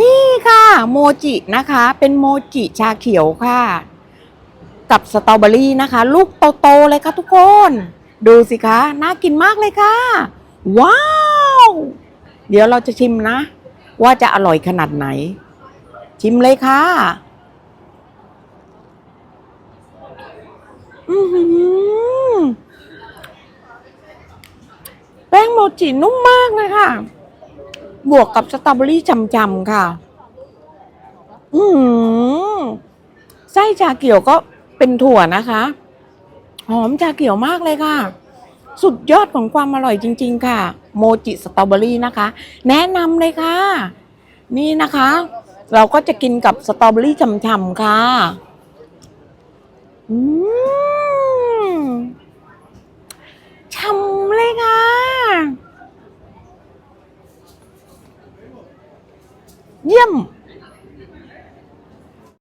นี่ค่ะ โมจินะคะ เป็นโมจิชาเขียวค่ะ กับสตรอเบอรี่นะคะ ลูกโตๆเลยค่ะทุกคน ดูสิคะ น่ากินมากเลยค่ะ ว้าว เดี๋ยวเราจะชิมนะ ว่าจะอร่อยขนาดไหน ชิมเลยค่ะ อือหือแป้งโมจินุ่มมากเลยค่ะ บวกกับสตรอเบอรี่จำๆค่ะ อือหือไส้ชาเขียวก็เป็นถั่วนะคะ หอมชาเขียวมากเลยค่ะ สุดยอดของความอร่อยจริง ๆ ค่ะ โมจิสตรอเบอรี่นะคะ แนะนำเลยค่ะ นี่นะคะ เราก็จะกินกับสตรอเบอรี่ฉ่ำๆค่ะ อืมฉ่ำเลยค่ะ เยี่ยม